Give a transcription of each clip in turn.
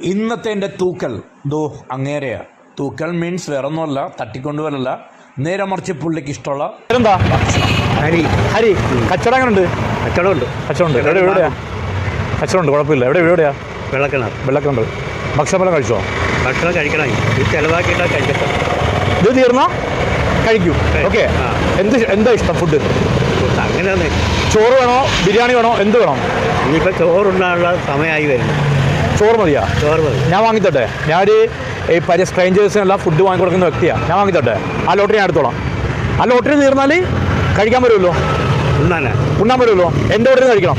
ഇന്നത്തെ എന്റെ തൂക്കൽ. ദോ അങ്ങേരെയാണ് തൂക്കൽ മീൻസ് വേറെ ഒന്നുമല്ല തട്ടിക്കൊണ്ടുവരല്ല. നേരെ മറിച്ച് പുള്ളിക്ക് ഇഷ്ടമുള്ള എന്താ ഹരി. ഹരി. കച്ചവടം ഉണ്ട് കച്ചവടമുണ്ട്. കച്ചവടമുണ്ട്. എവിടെ എവിടെയാ? കച്ചവടമുണ്ട് കുഴപ്പമില്ല. എവിടെ എവിടെയാ? വിളക്കണം വെള്ളക്കുണ്ട് ഭക്ഷണഫലം കഴിച്ചോ? ഭക്ഷണം കഴിക്കണം. ഇത് ചിലവാക്കിയിട്ടാ കഴിക്കട്ടെ ഇത് തീർന്നാ? കഴിക്കൂ. കഴി- ഓക്കെ. എന്ത് എന്താ ഇഷ്ടം ഫുഡ് അങ്ങനെയാണ് ചോറ് വേണോ? ബിരിയാണി വേണോ? എന്ത് വേണം? ഇനിയിപ്പോൾ ചോറുണ്ടാനുള്ള സമയമായി വരുന്നു. ചോറ് മതിയാ? ചോറ് മതി. ഞാൻ വാങ്ങിത്തട്ടെ. ഞാൻ ഈ പരി സ്ട്രേഞ്ചേഴ്സിനെല്ലാം ഫുഡ് വാങ്ങി കൊടുക്കുന്ന വ്യക്തിയാണ് ഞാൻ വാങ്ങിത്തട്ടെ. ആ ലോട്ടറി ഞാൻ എടുത്തോളാം. ആ ലോട്ടറി തീർന്നാൽ കഴിക്കാൻ വരുമല്ലോ ഉണ്ണാൻ വരുമല്ലോ എന്റെ ലോട്ടറി കഴിക്കണം.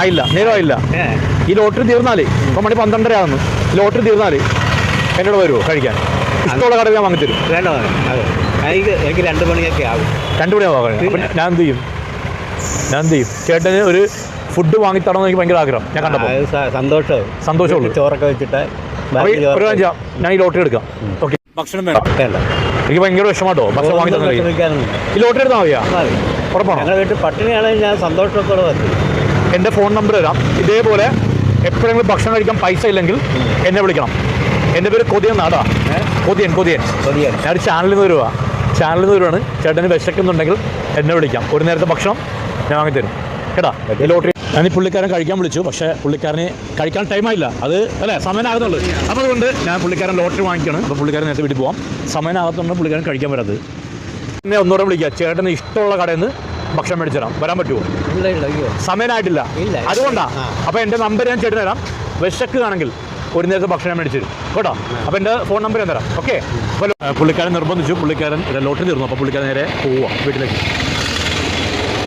ആയില്ല നേരം ആയില്ല. ഈ ലോട്ടറി തീർന്നാൽ ഇപ്പം മണി പന്ത്രണ്ടര ആകുന്നു ലോട്ടറി ലോട്ടറി തീർന്നാലേ എന്നോട് വരുമോ കഴിക്കാൻ. ഇഷ്ടമുള്ള കടയിൽ ഞാൻ വാങ്ങിത്തരും. എനിക്ക് രണ്ട് മണിയൊക്കെ ആകും രണ്ടു മണിയാവും ഞാൻ എന്ത് ചെയ്യും? ഞാൻ എന്ത് ചെയ്യും? ചേട്ടന് ഒരു ഫുഡ് വാങ്ങിത്തരണം എനിക്ക് ഭയങ്കര ആഗ്രഹം. ഞാൻ കണ്ടപ്പോൾ സന്തോഷം സന്തോഷവും സന്തോഷമുള്ളൂ ചോറൊക്കെ വെച്ചിട്ട് ഒരു കാര്യം ഞാൻ ഈ ലോട്ടറി എടുക്കാം. ഓക്കെ. ഭക്ഷണം വേണം. വേണ്ട. എനിക്ക് ഭയങ്കര വിഷമാട്ടോ. ഭക്ഷണം വാങ്ങി തന്നെ ഈ ലോട്ടറി എടുത്താൽ മതിയാ? ഉറപ്പാണ്? ഞങ്ങളുടെ വീട്ടിൽ പട്ടിണിയാണെങ്കിൽ ഞാൻ സന്തോഷത്തോടെ വരും. എന്റെ ഫോൺ നമ്പർ തരാം. ഇതേപോലെ എപ്പോഴെങ്കിലും ഭക്ഷണം കഴിക്കാൻ പൈസ ഇല്ലെങ്കിൽ എന്നെ വിളിക്കണം. എന്റെ പേര് കൊതിയൻ നാടാ കൊതിയൻ കൊതിയൻ. കൊതിയൻ. ഞാൻ ചാനലിൽ നിന്ന് വരുവാ. ചാനലിൽ നിന്ന് വരുവാണ്. ചേട്ടന് വിശക്കുന്നുണ്ടെങ്കിൽ എന്നെ വിളിക്കാം. ഒരു നേരത്തെ ഭക്ഷണം ഞാൻ വാങ്ങിത്തരും കേട്ടാ? ഈ ലോട്ടറി ഞാൻ ഈ പുള്ളിക്കാരൻ കഴിക്കാൻ വിളിച്ചു പക്ഷേ പുള്ളിക്കാരന് കഴിക്കാൻ ടൈമായില്ല അത് അല്ലേ സമയനാകുന്നുള്ളൂ അപ്പോൾ അതുകൊണ്ട് ഞാൻ പുള്ളിക്കാരൻ ലോട്ടറി വാങ്ങിക്കണം. അപ്പോൾ പുള്ളിക്കാരൻ നേരത്തെ വീട്ടിൽ പോവാം. സമയമാകത്തുകൊണ്ട് പുള്ളിക്കാരൻ കഴിക്കാൻ വരാത്തത്. എന്നെ ഒന്നുകൂടെ വിളിക്കുക ചേട്ടന് ഇഷ്ടമുള്ള കടയിൽ നിന്ന് ഭക്ഷണം മേടിച്ചു തരാം. വരാൻ പറ്റുമോ? ഇല്ല അതുകൊണ്ടാണ് അപ്പോൾ എന്റെ നമ്പർ ഞാൻ ചേട്ടൻ തരാം. വിശക്കുകയാണെങ്കിൽ ഒരു നേരത്തെ ഭക്ഷണം മേടിച്ചു തരും. കേട്ടോ? അപ്പോൾ എന്റെ ഫോൺ നമ്പർ ഞാൻ തരാം. ഓക്കെ അപ്പോൾ പുള്ളിക്കാരൻ നിർബന്ധിച്ചു. പുള്ളിക്കാരൻ ലോട്ടറി തീർന്നു. അപ്പോൾ പുള്ളിക്കാരൻ നേരെ പോവാം വീട്ടിലേക്ക്.